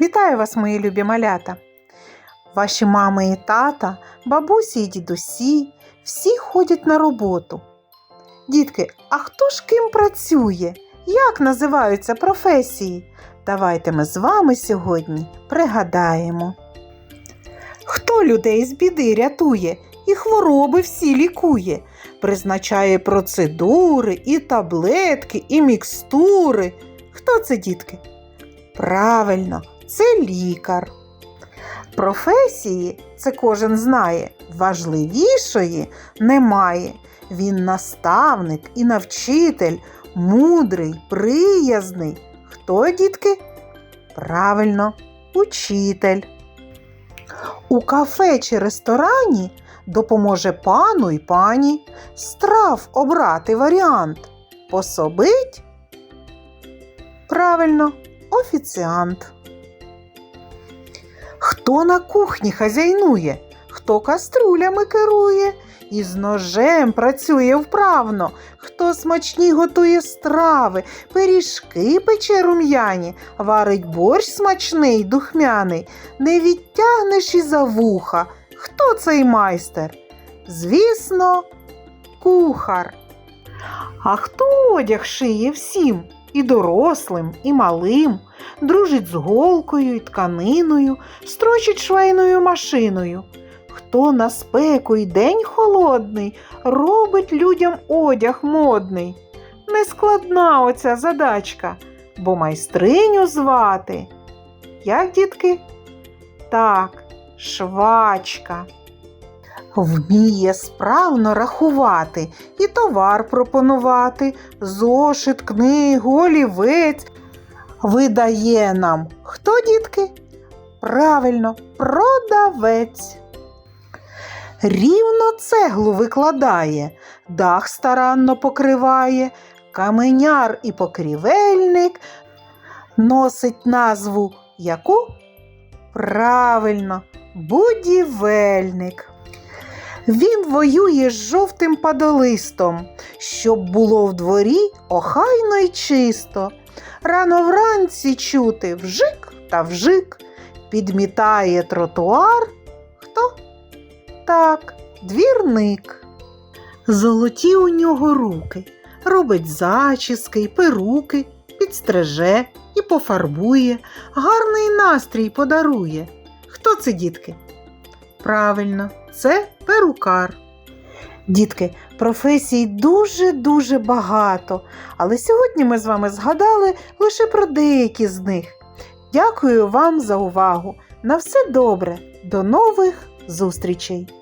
Вітаю вас, мої любі малята! Ваші мами і тата, бабусі і дідусі всі ходять на роботу. Дітки, а хто ж ким працює? Як називаються професії? Давайте ми з вами сьогодні пригадаємо. Хто людей з біди рятує і хвороби всі лікує, призначає процедури, і таблетки, і мікстури. Хто це, дітки? Правильно, це лікар. Професії, це кожен знає, важливішої немає. Він наставник і навчитель, мудрий, приязний. Хто, дітки? Правильно, учитель. У кафе чи ресторані допоможе пану й пані страв обрати варіант. Пособить? Правильно, офіціант. Хто на кухні хазяйнує, хто каструлями керує, і з ножем працює вправно, хто смачні готує страви, пиріжки пече рум'яні, варить борщ смачний, духмяний, не відтягнеш і за вуха. Хто цей майстер? Звісно, кухар. А хто одяг шиє всім? І дорослим, і малим, дружить з голкою і тканиною, строчить швейною машиною. Хто на спеку й день холодний робить людям одяг модний. Нескладна оця задачка, бо майстриню звати. Як, дітки? Так, швачка. Вміє справно рахувати і товар пропонувати, зошит, книгу, олівець. Видає нам хто, дітки? Правильно, продавець. Рівно цеглу викладає, дах старанно покриває, каменяр і покрівельник носить назву яку? Правильно, будівельник. Він воює з жовтим падолистом, щоб було в дворі охайно й чисто. Рано вранці чути вжик та вжик, підмітає тротуар. Хто? Так, двірник. Золоті у нього руки, робить зачіски й перуки, підстриже і пофарбує, гарний настрій подарує. Хто це, дітки? Правильно, це перукар. Дітки, професій дуже-дуже багато, але сьогодні ми з вами згадали лише про деякі з них. Дякую вам за увагу. На все добре. До нових зустрічей!